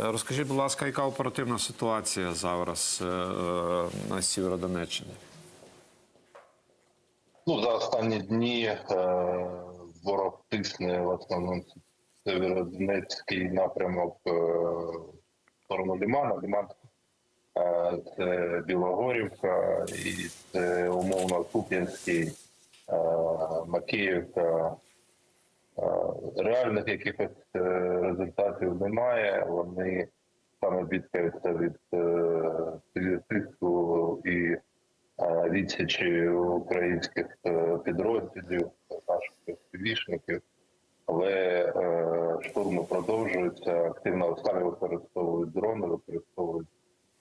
Е, Розкажіть, будь ласка, яка оперативна ситуація зараз е, е, на Сєвєродонеччині? Ну, за останні дні ворог тисне в основному Северодонецький напрямок сторону Лімана. Ліман це Білогорівка і це умовно Куп'янський, Макіївка. Реальних якихось результатів немає. Вони саме бідкаються від е, тиску і е, відсічі українських е, підрозділів, наших співвішників. Але е, штурми продовжуються. Активно самі використовують дрони, використовують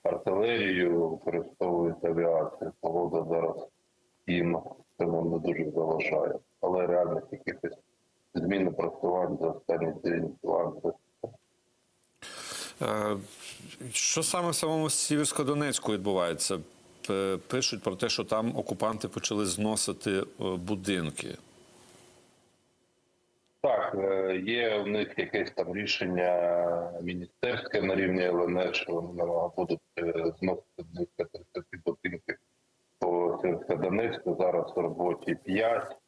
артилерію, використовують авіацію. Погода зараз їм цьому не дуже заважає. Але реальних якихось змін просувань за останні день два Е, Що саме в самому Сіверськодонецьку відбувається? Пишуть про те, що там окупанти почали зносити е, будинки. Так, е, є у них якесь там рішення міністерське на рівні ЛНР, що вони будуть е, зносити близько 30 будинків по Сєвєродонецьку. Зараз в роботі 5.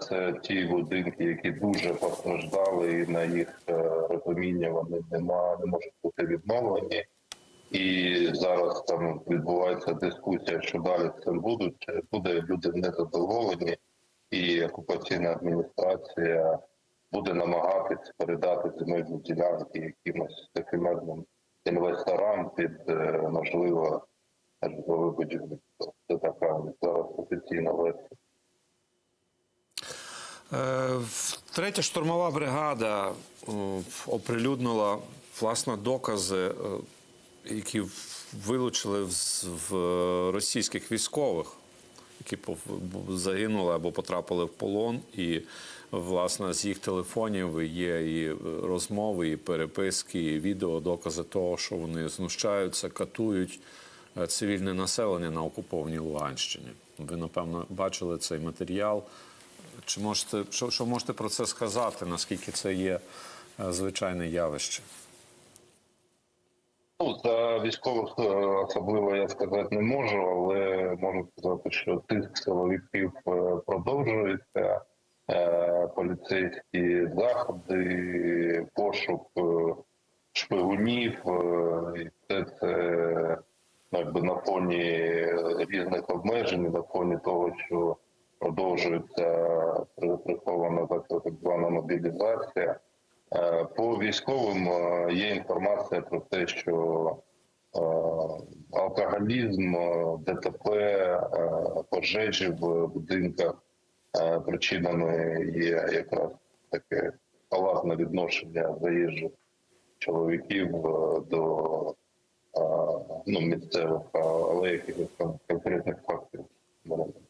Це ті будинки, які дуже постраждали, і на їх е, розуміння вони нема, не можуть бути відновлені. І зараз там відбувається дискусія, що далі з цим будуть. Буде люди незадоволені, і окупаційна адміністрація буде намагатись передати земельні ділянки якимось ефемерним інвесторам під е, можливо житлове будівництво. Це така зараз офіційна версія. Е, Третя штурмова бригада е, оприлюднила власне докази, е, які вилучили в російських військових, які загинули або потрапили в полон. І власне з їх телефонів є і розмови, і переписки, і відео, докази того, що вони знущаються, катують цивільне населення на окупованій Луганщині. Ви напевно бачили цей матеріал. Чи можете що, що можете про це сказати? Наскільки це є е, звичайне явище? Ну, за військових е, особливо я сказати не можу, але можу сказати, що тиск силовиків е, продовжується. Поліцейські заходи, пошук шпигунів, і все це якби на фоні різних обмежень, на фоні того, що продовжується прихована так звана мобілізація. Е, По військовим е, є інформація про те, що е, алкоголізм, е, ДТП, е, пожежі в будинках е, причинами є якраз таке халатне відношення заїжджих чоловіків е, до е, ну, місцевих, але якихось конкретних фактів. немає. Е,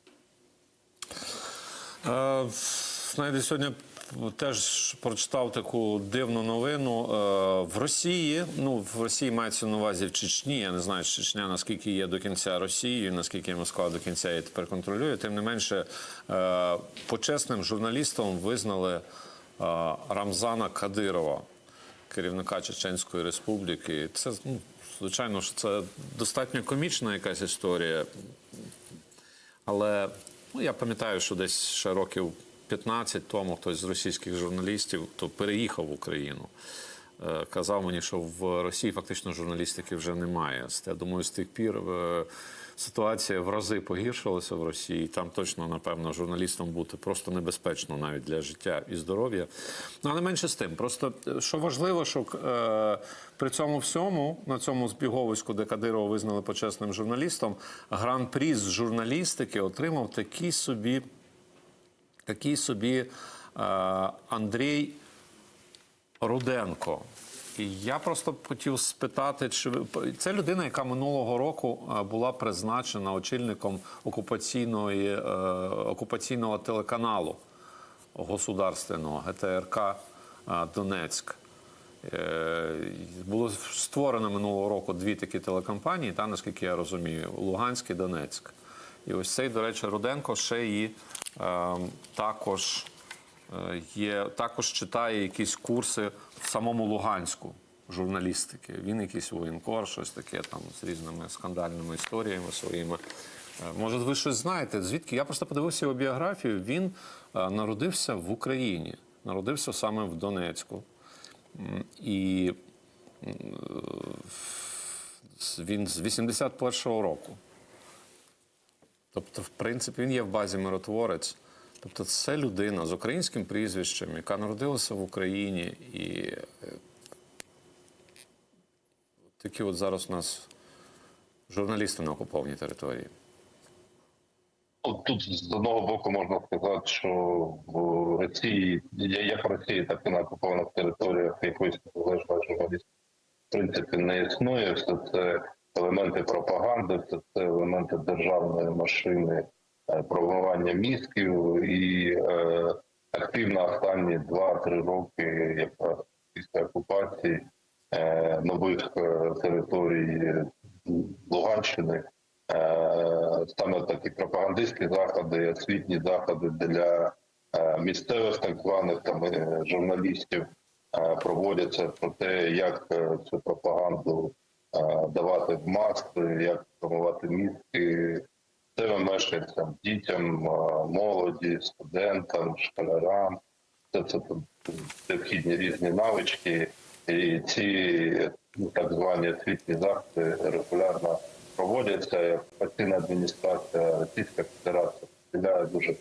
знаєте, сьогодні теж прочитав таку дивну новину. Е, в Росії, ну в Росії мається на увазі в Чечні. Я не знаю, Чечня наскільки є до кінця Росією, наскільки Москва до кінця її тепер контролює. Тим не менше, е, почесним журналістом визнали е, Рамзана Кадирова, керівника Чеченської республіки. Це ну, звичайно що це достатньо комічна якась історія. Але ну, я пам'ятаю, що десь ще років 15 тому хтось з російських журналістів то переїхав в Україну. Е, Казав мені, що в Росії фактично журналістики вже немає. Я думаю, з тих пір е, ситуація в рази погіршилася в Росії. Там точно, напевно, журналістам бути просто небезпечно навіть для життя і здоров'я. Ну, але менше з тим. Просто е, що важливо, що при цьому всьому, на цьому збіговиську, де Кадирова визнали почесним журналістом, гран-прі з журналістики отримав такий собі, такий собі Андрій Руденко. І я просто хотів спитати, чи ви це людина, яка минулого року е, була призначена очільником окупаційної, е, окупаційного телеканалу государственного ГТРК е, Донецьк. Було створено минулого року дві такі телекомпанії, та наскільки я розумію, Луганськ і Донецьк. І ось цей, до речі, Руденко ще і е, також е, є, також читає якісь курси в самому Луганську. журналістики. Він якийсь воєнкор, щось таке там з різними скандальними історіями своїми. Е, Може, ви щось знаєте? Звідки? Я просто подивився його біографію. Він е, народився в Україні, народився саме в Донецьку. І е, він з 81-го року. Тобто, в принципі, він є в базі миротворець. Тобто, це людина з українським прізвищем, яка народилася в Україні, і е, такі от зараз у нас журналісти на окупованій території. Тут з одного боку можна сказати, що в Росії, як в Росії, так і на окупованих територіях якоїсь незалежної журналістики в принципі не існує. Все це елементи пропаганди, все це елементи державної машини промивання мізків і е, активно останні 2-3 роки, якраз після окупації е, нових е, територій Луганщини. Е, саме такі пропагандистські заходи, освітні заходи для е, місцевих так званих там е, журналістів е, проводяться про те, як е, цю пропаганду е, давати в маси, як формувати мізки мешканцям, дітям, молоді, студентам, школярам. Це, це необхідні різні навички, і ці ну, так звані освітні заходи регулярно проводяться. Як постійна адміністрація Російська Федерація приділяє дуже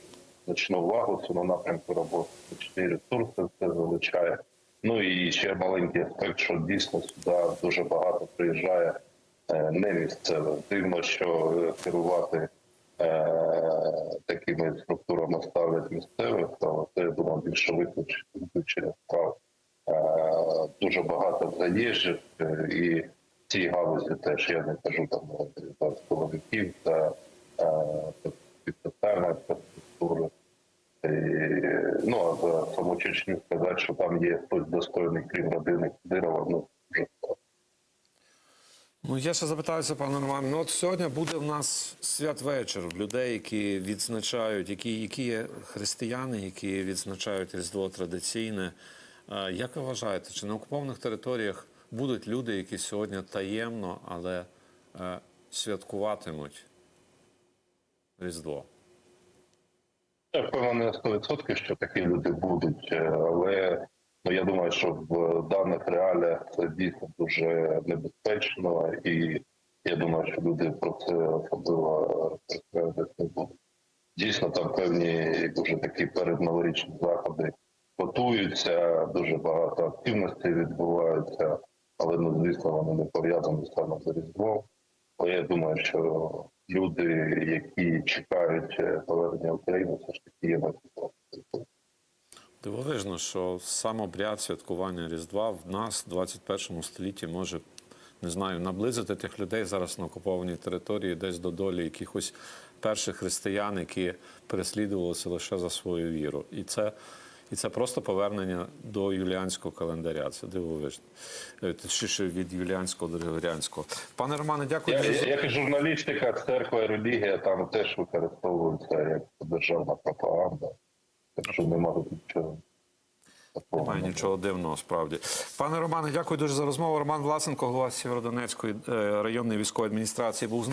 значну увагу цьому напрямку роботи. Значні ресурси це залучає. Ну і ще маленький аспект, що дійсно сюди дуже багато приїжджає е, не місцевих. Дивно, що е, керувати такими структурами ставлять місцевих, але це я думаю більше виключ- виключення справ. Е, дуже багато заїжджих е, і цій галузі теж я не кажу там е, за силовиків та е, під соціальної ну, а за саму Чечню сказати, що там є хтось достойний, крім родини Кадирова, ну. Ну, я ще запитаюся, пане Романе. Ну, от сьогодні буде в нас святвечір в людей, які відзначають, які, які є християни, які відзначають Різдво традиційне. Е, Як ви вважаєте, чи на окупованих територіях будуть люди, які сьогодні таємно, але е, святкуватимуть Різдво? Я впевнений на 100%, що такі люди будуть, е, але ну, я думаю, що в даних реаліях це дійсно дуже небезпечно, і я думаю, що люди про це особливо не будуть. Дійсно, там певні дуже такі передноворічні заходи готуються, дуже багато активностей відбуваються, але ну, звісно, вони не пов'язані саме з Різдвом. Але я думаю, що люди, які чекають повернення України, все ж таки є на цьому. Дивовижно, що сам обряд святкування Різдва в нас в 21 столітті може, не знаю, наблизити тих людей зараз на окупованій території десь до долі якихось перших християн, які переслідувалися лише за свою віру. І це, і це просто повернення до юліанського календаря. Це дивовижно. Е, Точніше, від юліанського до григоріанського. Пане Романе, дякую. За- як і журналістика, церква і релігія там теж використовуються як державна пропаганда. Так що немає тут нічого. Немає нічого дивного справді. Пане Романе, дякую дуже за розмову. Роман Власенко, голова Сєвєродонецької е, районної військової адміністрації, був